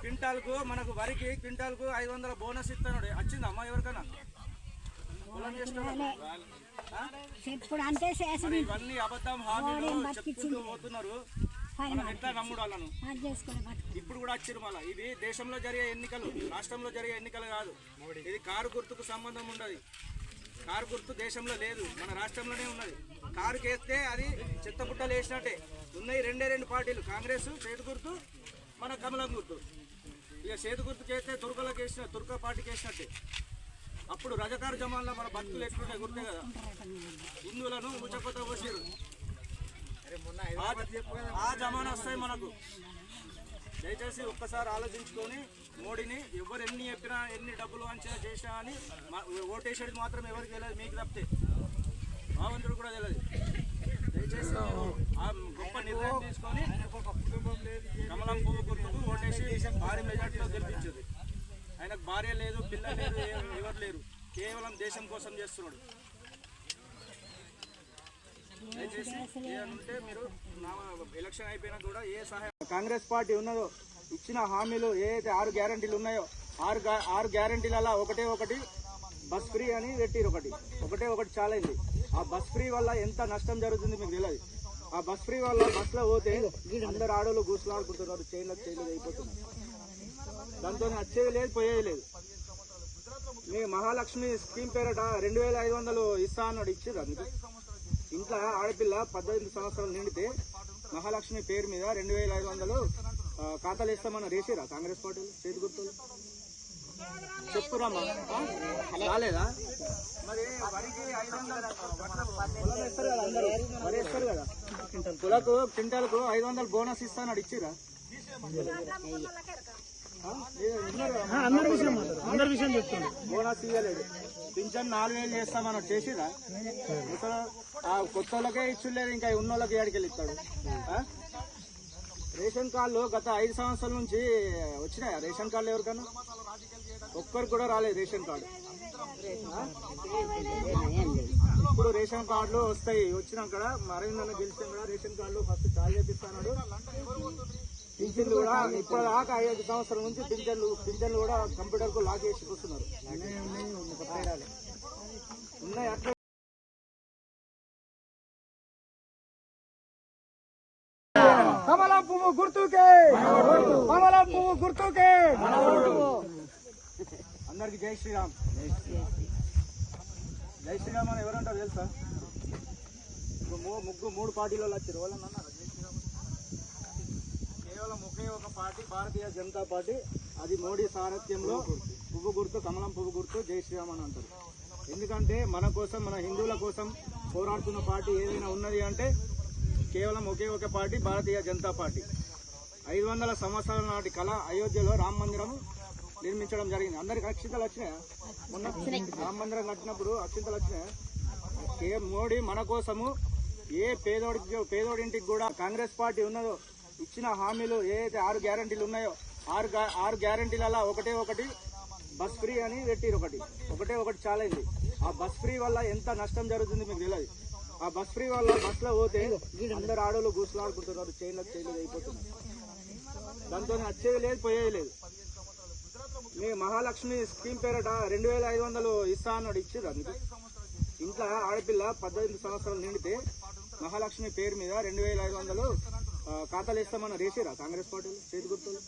క్వింటాల్కు మనకు వరికి క్వింటాల్కు ఐదు వందల బోనస్ ఇస్తాడు వచ్చిందా అమ్మ ఎవరికైనా ఇప్పుడు అంతే ఇవన్నీ అబద్ధం హామీలు చెప్పుకుంటూ పోతున్నారు. ఎట్లా నమ్ముడు వాళ్ళను? ఇప్పుడు కూడా వచ్చారు మళ్ళా. ఇది దేశంలో జరిగే ఎన్నికలు రాష్ట్రంలో జరిగే ఎన్నికలు కాదు. ఇది కారు గుర్తుకు సంబంధం ఉండదు. కారు గుర్తు దేశంలో లేదు మన రాష్ట్రంలోనే ఉన్నది. కారు వేస్తే అది చెత్తపుట్టలు వేసినట్టే. ఉన్నాయి. రెండే రెండు పార్టీలు. కాంగ్రెస్ చేతి గుర్తు మన కమలం గుర్తు. ఇక చేతి గుర్తు చేస్తే తుర్కలకు వేసిన తుర్క పార్టీకి వేసినట్టే. అప్పుడు రజకారు జమాన్లో మన బతుకులు ఎట్లుంటాయి గుర్తే కదా. హిందువులను ముచ్చకొత్త పోసారు ఆ జమానా వస్తాయి మనకు. దయచేసి ఒక్కసారి ఆలోచించుకొని మోడీని ఎవరు ఎన్ని చెప్పినా ఎన్ని డబ్బులు అంచనా చేసినా అని ఓటేసేది మాత్రం ఎవరికి తెలియదు మీకు తప్పితే. భావంతుడు కూడా తెలియదు. గొప్ప నిర్ణయం తీసుకొని కమలం పువ్వు గుర్తుకు ఓటేసి భారీ మెజార్టీలో గెలిపించింది. ఆయనకు భార్య లేదు పిల్ల లేదు ఎవరు లేరు. కేవలం దేశం కోసం చేస్తున్నాడు. దయచేసి మీరు నా ఎలక్షన్ అయిపోయినా కూడా ఏ సహాయం కాంగ్రెస్ పార్టీ ఉన్నదో ఇచ్చిన హామీలు ఏదైతే ఆరు గ్యారంటీలు ఉన్నాయో ఆరు ఆరు గ్యారంటీలలో ఒకటే ఒకటి బస్ ఫ్రీ అని పెట్టిరు ఒకటి. ఒకటే ఒకటి చాలైంది. ఆ బస్ ఫ్రీ వల్ల ఎంత నష్టం జరుగుతుంది మీకు తెలియదు. ఆ బస్ ఫ్రీ వల్ల బస్సులో పోతే అందరు ఆడోళ్ళు గుసలాడుకుంటున్నారు చైన్లకు చైన్లు అయిపోతున్నారు దాంతో వచ్చేది లేదు పోయేది లేదు. మీ మహాలక్ష్మి స్కీమ్ పేరట రెండు వేల ఐదు వందలు ఇస్తా అన్నాడు ఇచ్చేది అందుకు. ఇంట్లో ఆడపిల్ల పద్దెనిమిది సంవత్సరాలు నిండితే మహాలక్ష్మి పేరు మీద రెండు వేల ఐదు వందలు ఖాతాలు ఇస్తామని రేసిరా కాంగ్రెస్ పార్టీలు చేతి గుర్తులు? చెప్పురామ్మా ఆ? రాలేదా? మరి వరికి ఐదు వందలు పొలం వేస్తారు కదా అందరూ? వరి వేస్తారు కదా? కులకు క్వింటాలకు ఐదు వందలు బోనస్ ఇస్తానని ఇచ్చిరా? అందరి విషయం అందరి విషయం చెప్తాను బోనస్ ఇవ్వలేదు పింఛన్ నాలుగు వేలు చేస్తామని చేసిరా? అసలు ఆ కొత్త వాళ్ళకే ఇచ్చులేదు ఇంకా ఉన్న వాళ్ళకి ఏడికెళ్ళి ఇస్తాడు. ఆ? రేషన్ కార్డులు గత ఐదు సంవత్సరాల నుంచి వచ్చినాయా? రేషన్ కార్డులు ఎవరికైనా? ఒక్కరికి కూడా రాలేదు రేషన్ కార్డు? ఇప్పుడు రేషన్ కార్డులు వస్తాయి. వచ్చినాక మరేందన్న గెలిచిన కూడా రేషన్ కార్డులు ఫస్ట్ చాలు చేపిస్తాడు పింఛన్లు కూడా ఇప్పుడు దాకా ఐదు సంవత్సరాల నుంచి పింఛన్లు పింఛన్లు కూడా కంప్యూటర్కు లాక్ చేసి కూర్చున్నారు. ఉన్నాయి? అట్లా కమలం పువ్వు గుర్తుకే. కమలం పువ్వు గుర్తుకే. అందరికి జై శ్రీరామ్. జై శ్రీరామ్ అని ఎవరంటారు తెలుసా? ముగ్గు మూడు పార్టీలలో వచ్చారు. వాళ్ళని అన్నారు? జై శ్రీరామ్ కేవలం ఒకే ఒక పార్టీ భారతీయ జనతా పార్టీ. అది మోడీ సారథ్యంలో పువ్వు గుర్తు కమలం పువ్వు గుర్తు జై శ్రీరామ్ అని అంటారు. ఎందుకంటే మన కోసం మన హిందువుల కోసం పోరాడుతున్న పార్టీ ఏదైనా ఉన్నది అంటే కేవలం ఒకే ఒక పార్టీ భారతీయ జనతా పార్టీ. ఐదు వందల సంవత్సరాల నాటి కళ అయోధ్యలో రామ మందిరం నిర్మించడం జరిగింది. అందరికి అక్షింతలు వచ్చినాయా? మొన్న రామ మందిరం కట్టినప్పుడు అక్షింతలు వచ్చినాయా? కే మోడీ మన కోసము ఏ పేదోడికి పేదోడింటికి కూడా కాంగ్రెస్ పార్టీ ఉన్నదో ఇచ్చిన హామీలు ఏదైతే ఆరు గ్యారంటీలు ఉన్నాయో ఆరు ఆరు గ్యారంటీలలో ఒకటే ఒకటి బస్ ఫ్రీ అని పెట్టిరు ఒకటి. ఒకటే ఒకటి చాలైంది. ఆ బస్ ఫ్రీ వల్ల ఎంత నష్టం జరుగుతుంది మీకు తెలియదు. ఆ బస్ ఫ్రీ వల్ల బస్సులో పోతే అందరు ఆడోళ్ళు గూసులాడుకుంటున్నారు చైన్లకు చైన్లు అయిపోతున్నారు దాంతో వచ్చేది లేదు పోయేది లేదు. మీ మహాలక్ష్మి స్కీమ్ పేరట రెండు వేల ఐదు వందలు ఇస్తా అన్నాడు ఇచ్చారు అందుకు. ఇంట్లో ఆడపిల్ల పద్దెనిమిది సంవత్సరాలు నిండితే మహాలక్ష్మి పేరు మీద రెండు వేల ఐదు వందలు ఖాతాలు ఇస్తామని రేసిరా కాంగ్రెస్ పార్టీలు చేతి గుర్తులు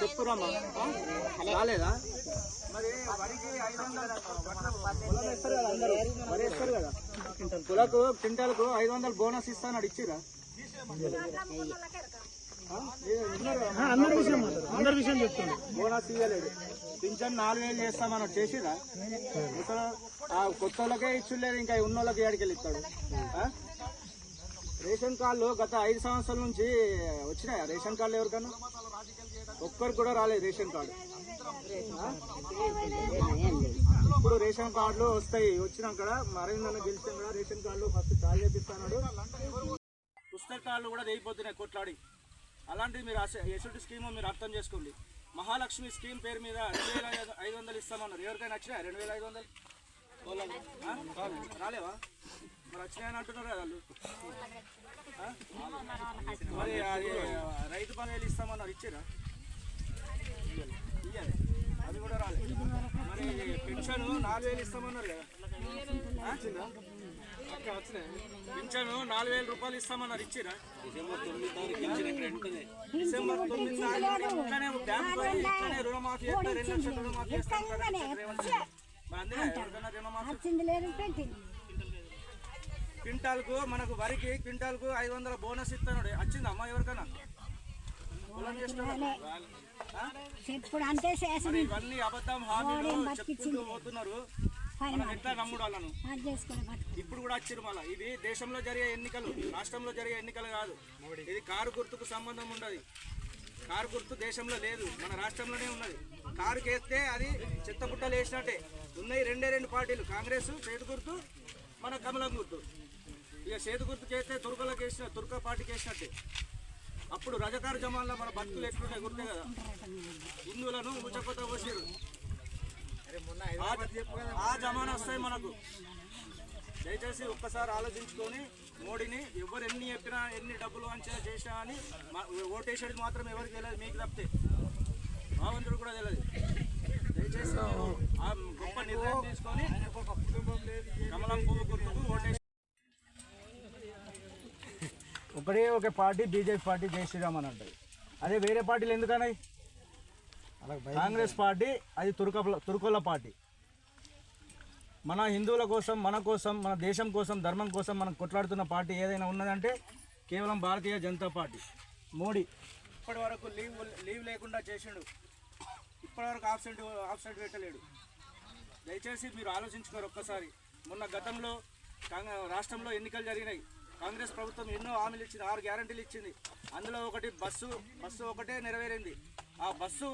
చెప్పురామ్మా రాలేదా? మరి వరికి ఐదు వందలు పొలం వేస్తారు కదా అందరూ వరి వేస్తారు కదా కులకు క్వింటాలకు ఐదు వందలు బోనస్ ఇస్తానని ఇచ్చిరా. అందరి విషయం అందరి విషయం చెప్తాను బోనస్ ఇవ్వలేదు పింఛన్ నాలుగు వేలు చేస్తామని చేసిరా అసలు ఆ కొత్త వాళ్ళకే ఇచ్చులేదు ఇంకా ఉన్న వాళ్ళకి ఏడికెళ్ళి ఇస్తాడు? రేషన్ కార్డులు గత ఐదు సంవత్సరాల నుంచి వచ్చినాయా? రేషన్ కార్డులు ఎవరికైనా ఒక్కరికి కూడా రాలేదు రేషన్ కార్డు. అప్పుడు ఇప్పుడు రేషన్ కార్డులు వస్తాయి. వచ్చినాక మరేందన్న గెలిచిన కూడా రేషన్ కార్డులు ఫస్ట్ చాలు చేపిస్తాడు. పుస్తకాలు కూడా దిగిపోతున్నాయి కొట్లాడి. అలాంటిది మీరు ఎసుటి స్కీమ్ మీరు అర్థం చేసుకోండి. మహాలక్ష్మి స్కీమ్ పేరు మీద రెండు వేల ఐదు- వందలు ఇస్తామన్నారు. ఎవరికైనా వచ్చినా రెండు వేల ఐదు వందలు? రాలేవా? మరి వచ్చినాయని అంటున్నారు కదా వాళ్ళు. మరి అది రైతు పనులు ఇస్తామన్నారు. ఇచ్చారా? కూడా రాలేదు మరి పెన్షన్ నాలుగు వేలు ఇస్తామన్నారు కదా. వచ్చినాయి. పింఛన్ నాలుగు వేల రూపాయలు ఇస్తామన్నారు ఇచ్చిరా? డిసెంబర్ తొమ్మిది తారీఖు ఇట్లానే బ్యాంక్ పోయి ఇట్లానే రుణమాఫీ చేస్తారు రెండు లక్షల రుణమాఫీ చేస్తాం కదా రేవంత్ రెడ్డి. మరి అందుకే ఎవరికైనా రుణమాఫీ క్వింటాల్కు మనకు వరికి క్వింటాల్కు ఐదు వందల బోనస్ ఇస్తాడు వచ్చింది అమ్మ ఎవరికైనా? చెప్పుడు అంతే చేసి ఇవన్నీ అబద్ధం హామీలు చెప్పుకుంటూ పోతున్నారు. మనం ఎట్లా నమ్ముడు వాళ్ళను? అది చేసుకుని బతుకు. ఇప్పుడు కూడా వచ్చిరు మళ్ళా. ఇది దేశంలో జరిగే ఎన్నికలు రాష్ట్రంలో జరిగే ఎన్నికలు కాదు. ఇది కారు గుర్తుకు సంబంధం ఉండదు. కారు గుర్తు దేశంలో లేదు మన రాష్ట్రంలోనే ఉన్నది. కారు కేస్తే అది చిత్తపుట్టలు వేసినట్టే. ఉన్నాయి రెండే రెండు పార్టీలు కాంగ్రెస్ చేతి గుర్తు మన కమలం గుర్తు. ఇక చేతి గుర్తు చేస్తే తుర్కలకు వేసిన తుర్క పార్టీకి వేసినట్టే. అప్పుడు రజకారు జమాన్లో మన బతుకులు ఎట్లుండే గుర్తే కదా? హిందువులను ఉచకొత్త పోసారు ఆ జమానా వస్తాయి మనకు. దయచేసి ఒక్కసారి ఆలోచించుకొని మోడీని ఎవరు ఎన్ని చెప్పినా ఎన్ని డబ్బులు అంచనా చేసినా అని ఓటేసేది మాత్రం ఎవరికి తెలియదు మీకు తప్పితే. భావంతుడు కూడా తెలియదు. దయచేసి గొప్ప నిర్ణయం తీసుకొని కమలం పువ్వు గుర్తుకు ఓటేసి ఒకటే ఒక పార్టీ బీజేపీ పార్టీ జై శ్రీరామ్ అని అంటది. అదే వేరే పార్టీలు ఎందుకన్నాయి? కాంగ్రెస్ పార్టీ అది తుర్క తుర్కోల పార్టీ. మన హిందువుల కోసం మన కోసం మన దేశం కోసం ధర్మం కోసం మనం కొట్లాడుతున్న పార్టీ ఏదైనా ఉన్నదంటే కేవలం భారతీయ జనతా పార్టీ. మోడీ. ఇప్పటి వరకు లీవ్ లీవ్ లేకుండా చేసిండు. ఇప్పటివరకు ఆబ్సెంట్ ఆబ్సెంట్ పెట్టలేడు. దయచేసి మీరు ఆలోచించుకోరు ఒక్కసారి. మొన్న గతంలో రాష్ట్రంలో ఎన్నికలు జరిగినాయి. కాంగ్రెస్ ప్రభుత్వం ఎన్నో హామీలు ఇచ్చింది ఆరు గ్యారంటీలు ఇచ్చింది. అందులో ఒకటి బస్సు బస్సు ఒకటే నెరవేరింది. ఆ బస్సు